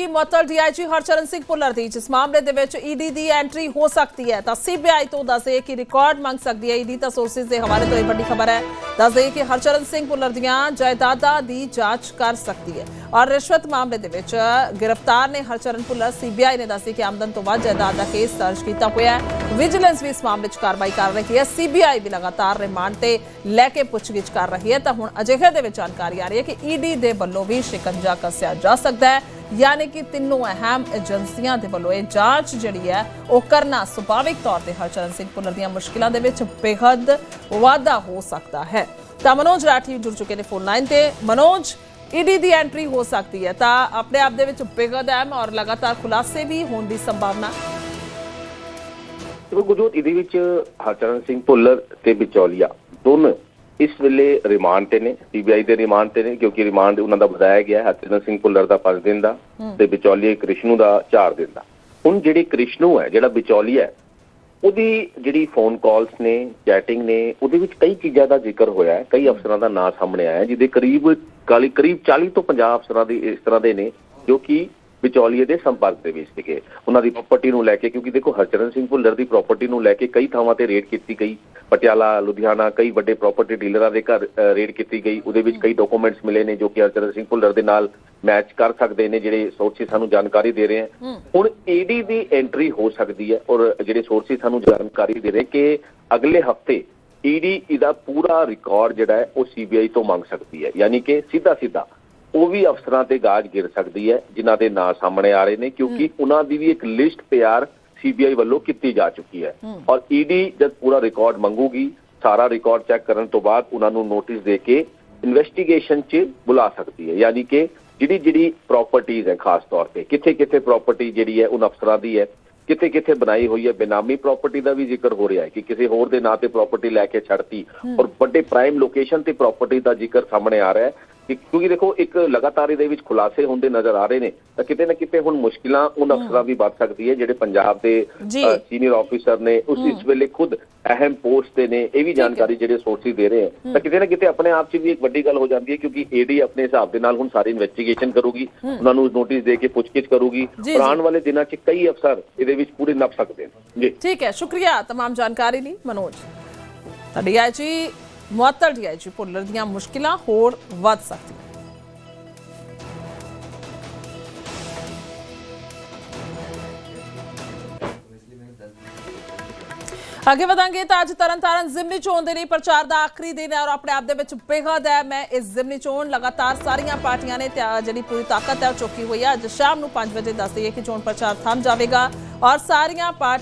ਹੋਵੇਗੀ ਮੁਅੱਤਲ ਡੀਆਈਜੀ ਹਰਚਰਨ ਸਿੰਘ ਭੁੱਲਰ ਦੀ, ਜਿਸ ਮਾਮਲੇ ਦੇ ਵਿੱਚ ਈਡੀ ਦੀ ਐਂਟਰੀ ਹੋ ਸਕਦੀ ਹੈ। ਤਾਂ ਸੀਬੀਆਈ ਤੋਂ ਦੱਸੇ ਕਿ ਰਿਕਾਰਡ ਮੰਗ ਸਕਦੀ ਹੈ ਈਡੀ ਤਾਂ ਸੋਰਸਿਸ ਦੇ ਹਵਾਲੇ ਤੋਂ ਇਹ ਵੱਡੀ ਖਬਰ ਹੈ। ਦੱਸਦੇ ਕਿ ਹਰਚਰਨ ਸਿੰਘ ਭੁੱਲਰ ਦੀਆਂ ਜਾਇਦਾਦਾਂ ਦੀ ਜਾਂਚ ਕਰ ਸਕਦੀ ਹੈ। ਔਰ ਰਿਸ਼ਵਤ ਮਾਮਲੇ ਦੇ ਵਿੱਚ ਗ੍ਰਿਫਤਾਰ ਨੇ ਹਰਚਰਨ ਭੁੱਲਰ ਸੀਬੀਆਈ ਨੇ ਦੱਸਿਆ ਕਿ ਆਮਦਨ ਤੋਂ ਵੱਧ ਜਾਇਦਾਦ ਦਾ ਕੇਸ ਦਰਜ ਕੀਤਾ ਹੋਇਆ ਹੈ। ਵਿਜੀਲੈਂਸ ਵੀ ਇਸ ਮਾਮਲੇ 'ਚ ਕਾਰਵਾਈ ਕਰ ਰਹੀ ਹੈ। ਸੀਬੀਆਈ ਵੀ ਲਗਾਤਾਰ ਰਿਮਾਂਡ ਤੇ ਲੈ ਕੇ ਪੁੱਛਗਿੱਛ ਕਰ ਰਹੀ ਹੈ। ਤਾਂ ਹੁਣ ਅਜਿਹੇ ਦੇ ਵਿੱਚ ਜਾਣਕਾਰੀ ਆ ਰਹੀ ਹੈ ਕਿ ਈਡੀ ਦੇ ਵੱਲੋਂ ਵੀ ਸ਼ਿਕੰਜਾ ਕੱਸਿਆ ਜਾ ਸਕਦਾ ਹੈ। ਯਾਨੀ ਕਿ ਤਿੰਨੋਂ ਅਹਿਮ ਏਜੰਸੀਆਂ ਦੇ ਵੱਲੋਂ ਇਹ ਜਾਂਚ ਜਿਹੜੀ ਹੈ, ਉਹ ਕਰਨਾ ਸੁਭਾਵਿਕ ਤੌਰ ਤੇ ਹਰਚਰਨ ਸਿੰਘ ਭੁੱਲਰ ਦੀਆਂ ਮੁਸ਼ਕਿਲਾਂ ਦੇ ਵਿੱਚ ਬੇਹੱਦ ਵਾਧਾ ਹੋ ਸਕਦਾ ਹੈ। ਤਾਂ ਮਨੋਜ ਰਾਠੀ ਜੁੜ ਚੁੱਕੇ ਨੇ ਫੋਨ ਲਾਈਨ ਤੇ। ਮਨੋਜ ਈਡੀ ਦੀ ਐਂਟਰੀ ਹੋ ਸਕਦੀ ਹੈ। ਤਾਂ ਆਪਣੇ ਆਪ ਦੇ ਵਿੱਚ ਬੇਹੱਦ ਅਹਿਮ ਔਰ ਲਗਾਤਾਰ ਖੁਲਾਸੇ ਵੀ ਹੋਣ ਦੀ ਸੰਭਾਵਨਾ। ਦੇਖੋ ਗੁਰਜੋਤ ਇਹਦੇ ਵਿੱਚ ਹਰਚਰਨ ਸਿੰਘ ਭੁੱਲਰ ਤੇ ਵਿਚੌਲੀਆ ਦੋਨੋਂ ਇਸ ਵੇਲੇ ਰਿਮਾਂਡ ਤੇ ਨੇ ਸੀਬੀਆਈ ਦੇ ਰਿਮਾਂਡ ਤੇ ਨੇ ਕਿਉਂਕਿ ਰਿਮਾਂਡ ਉਹਨਾਂ ਦਾ ਵਧਾਇਆ ਗਿਆ ਹੈ ਹਰਚਰਨ ਸਿੰਘ ਭੁੱਲਰ ਦਾ 5 ਦਿਨ ਦਾ ਤੇ ਵਿਚੌਲੀਏ ਕ੍ਰਿਸ਼ਨੂ ਦਾ 4 ਦਿਨ ਦਾ ਹੁਣ ਜਿਹੜੀ ਕ੍ਰਿਸ਼ਨੂ ਹੈ ਜਿਹੜਾ ਵਿਚੌਲੀਆ ਹੈ ਉਹਦੀ ਜਿਹੜੀ ਫੋਨ ਕਾਲਸ ਨੇ ਚੈਟਿੰਗ ਨੇ ਉਹਦੇ ਵਿੱਚ ਕਈ ਚੀਜ਼ਾਂ ਦਾ ਜ਼ਿਕਰ ਹੋਇਆ ਹੈ ਕਈ ਅਫਸਰਾਂ ਦਾ ਨਾਂ ਸਾਹਮਣੇ ਆਇਆ ਜਿਹਦੇ ਕਰੀਬ ਕਾਲੀ ਕਰੀਬ 40 ਤੋਂ 50 ਅਫਸਰਾਂ ਦੇ ਇਸ ਤਰ੍ਹਾਂ ਦੇ ਨੇ ਜੋ ਕਿ ਵਿਚੌਲੀਏ ਦੇ ਸੰਪਰਕ ਦੇ ਵਿੱਚ ਸੀਗੇ। ਉਹਨਾਂ ਦੀ ਪ੍ਰਾਪਰਟੀ ਨੂੰ ਲੈ ਕੇ ਕਿਉਂਕਿ ਦੇਖੋ ਹਰਚਰਨ ਸਿੰਘ ਭੁੱਲਰ ਦੀ ਪ੍ਰਾਪਰਟੀ ਨੂੰ ਲੈ ਕੇ ਕਈ ਥਾਵਾਂ ਤੇ ਰੇਡ ਕੀਤੀ ਗਈ। ਪਟਿਆਲਾ ਲੁਧਿਆਣਾ ਕਈ ਵੱਡੇ ਪ੍ਰਾਪਰਟੀ ਡੀਲਰਾਂ ਦੇ ਘਰ ਰੇਡ ਕੀਤੀ ਗਈ। ਉਹਦੇ ਵਿੱਚ ਕਈ ਡਾਕੂਮੈਂਟਸ ਮਿਲੇ ਨੇ ਜੋ ਕਿ ਹਰਚਰਨ ਸਿੰਘ ਭੁੱਲਰ ਦੇ ਨਾਲ ਮੈਚ ਕਰ ਸਕਦੇ ਨੇ ਜਿਹੜੇ ਸੋਰਸਿਸ ਸਾਨੂੰ ਜਾਣਕਾਰੀ ਦੇ ਰਹੇ ਹਨ ਹੁਣ ਈਡੀ ਦੀ ਐਂਟਰੀ ਹੋ ਸਕਦੀ ਹੈ ਔਰ ਜਿਹੜੇ ਸੋਰਸਿਸ ਸਾਨੂੰ ਜਾਣਕਾਰੀ ਦੇ ਰਹੇ ਕਿ ਅਗਲੇ ਹਫ਼ਤੇ ਈਡੀ ਇਹਦਾ ਪੂਰਾ ਰਿਕਾਰਡ ਜਿਹੜਾ ਹੈ ਉਹ ਸੀਬੀਆਈ ਤੋਂ ਮੰਗ ਸਕਦੀ ਹੈ। ਯਾਨੀ ਕਿ ਸਿੱਧਾ ਸਿੱਧਾ ਉਹ ਵੀ ਅਫਸਰਾਂ ਤੇ ਗਾਜ ਗਿਰ ਸਕਦੀ ਹੈ ਜਿਨ੍ਹਾਂ ਦੇ ਨਾਂ ਸਾਹਮਣੇ ਆ ਰਹੇ ਨੇ ਕਿਉਂਕਿ ਉਹਨਾਂ ਦੀ ਵੀ ਇੱਕ ਲਿਸਟ ਤਿਆਰ ਸੀਬੀਆਈ ਵੱਲੋਂ ਕੀਤੀ ਜਾ ਚੁੱਕੀ ਹੈ। ਔਰ ਈਡੀ ਜਦ ਪੂਰਾ ਰਿਕਾਰਡ ਮੰਗੂਗੀ ਸਾਰਾ ਰਿਕਾਰਡ ਚੈੱਕ ਕਰਨ ਤੋਂ ਬਾਅਦ ਉਹਨਾਂ ਨੂੰ ਨੋਟਿਸ ਦੇ ਕੇ ਇਨਵੈਸਟੀਗੇਸ਼ਨ 'ਚ ਬੁਲਾ ਸਕਦੀ ਹੈ। ਯਾਨੀ ਕਿ ਜਿਹੜੀ ਜਿਹੜੀ ਪ੍ਰਾਪਰਟੀਆਂ ਹੈ ਖਾਸ ਤੌਰ ਤੇ ਕਿੱਥੇ ਕਿੱਥੇ ਪ੍ਰਾਪਰਟੀ ਜਿਹੜੀ ਹੈ ਉਹਨਾਂ ਅਫਸਰਾਂ ਦੀ ਹੈ ਕਿੱਥੇ ਕਿੱਥੇ ਬਣਾਈ ਹੋਈ ਹੈ ਬੇਨਾਮੀ ਪ੍ਰਾਪਰਟੀ ਦਾ ਵੀ ਜ਼ਿਕਰ ਹੋ ਰਿਹਾ ਹੈ ਕਿ ਕਿਸੇ ਹੋਰ ਦੇ ਨਾਂ ਤੇ ਪ੍ਰਾਪਰਟੀ ਲੈ ਕੇ ਛੱਡਤੀ ਔਰ ਵੱਡੇ ਪ੍ਰਾਈਮ ਲੋਕੇਸ਼ਨ ਤੇ ਪ੍ਰਾਪਰਟੀ ਦਾ ਜ਼ਿਕਰ ਸਾਹਮਣੇ ਆ ਰਿਹਾ ਹੈ। ਕਿਉਂਕਿ ਦੇਖੋ ਇੱਕ ਲਗਾਤਾਰ ਇਹਦੇ ਵਿੱਚ ਖੁਲਾਸੇ ਹੁੰਦੇ ਨਜ਼ਰ ਆ ਰਹੇ ਨੇ ਤਾਂ ਕਿਤੇ ਨਾ ਕਿਤੇ ਹੁਣ ਮੁਸ਼ਕਿਲਾਂ ਉਹਨਾਂ ਅਫਸਰਾਂ ਦੀ ਵੱਧ ਸਕਦੀ ਹੈ ਜਿਹੜੇ ਪੰਜਾਬ ਦੇ ਜੀ। ਸੀਨੀਅਰ ਆਫੀਸਰ ਨੇ ਉਸ ਇਸ ਵੇਲੇ ਖੁਦ ਅਹਿਮ ਪੋਸਟ ਤੇ ਨੇ ਇਹ ਵੀ ਜਾਣਕਾਰੀ ਜਿਹੜੇ ਸੋਰਸਿਸ ਦੇ ਰਹੇ ਹਨ ਤਾਂ ਕਿਤੇ ਨਾ ਕਿਤੇ ਆਪਣੇ ਆਪ 'ਚ ਵੀ ਇੱਕ ਵੱਡੀ ਗੱਲ ਹੋ ਜਾਂਦੀ ਹੈ ਕਿਉਂਕਿ ਏਡੀ ਆਪਣੇ ਹਿਸਾਬ ਦੇ ਨਾਲ ਹੁਣ ਸਾਰੀ ਇਨਵੈਸਟੀਗੇਸ਼ਨ ਕਰੂਗੀ ਉਹਨਾਂ ਨੂੰ ਨੋਟਿਸ ਦੇ ਕੇ ਪੁੱਛਗਿੱਛ ਕਰੂਗੀ ਜੀ, ਔਰ ਜੀ। ਆਉਣ ਵਾਲੇ ਦਿਨਾਂ 'ਚ ਕਈ ਅਫਸਰ ਇਹਦੇ ਵਿੱਚ ਪੂਰੇ ਨੱਪ ਸਕਦੇ ਨੇ ਜੀ ਠੀਕ ਹੈ ਸ਼ੁਕਰੀਆ तमाम ਜਾਣਕਾਰੀ ਲਈ ਮਨੋਜ ਤਾਂ ਡੀਆਈਜੀ ਮੁਅੱਤਲ ਡੀਆਈਜੀ ਭੁੱਲਰ ਦੀਆਂ ਮੁਸ਼ਕਿਲਾਂ ਹੋਰ ਵੱਧ ਸਕਦੀਆਂ ਅੱਗੇ ਵਧਾਂਗੇ ਤਾਂ ਅੱਜ ਤਰਨਤਾਰਨ ਜ਼ਿਮਨੀ ਚੋਣ ਦੇ ਲਈ ਪ੍ਰਚਾਰ ਦਾ ਆਖਰੀ ਦਿਨ ਹੈ ਔਰ ਆਪਣੇ ਆਪ ਦੇ ਵਿੱਚ ਬੇਹੱਦ ਹੈ। ਮੈਂ ਇਸ ਜ਼ਿਮਨੀ ਚੋਣ ਲਗਾਤਾਰ ਸਾਰੀਆਂ ਪਾਰਟੀਆਂ ਨੇ ਜਿਹੜੀ ਪੂਰੀ ਤਾਕਤ ਹੈ ਉਹ ਚੁੱਕੀ ਹੋਈ ਹੈ। ਅੱਜ ਸ਼ਾਮ ਨੂੰ 5 ਵਜੇ ਦੱਸ ਹੈ ਕਿ ਚੋਣ ਪ੍ਰਚਾਰ ਥੰਮ ਜਾਵੇਗਾ ਔਰ ਸਾਰੀਆਂ ਪਾਰਟੀਆਂ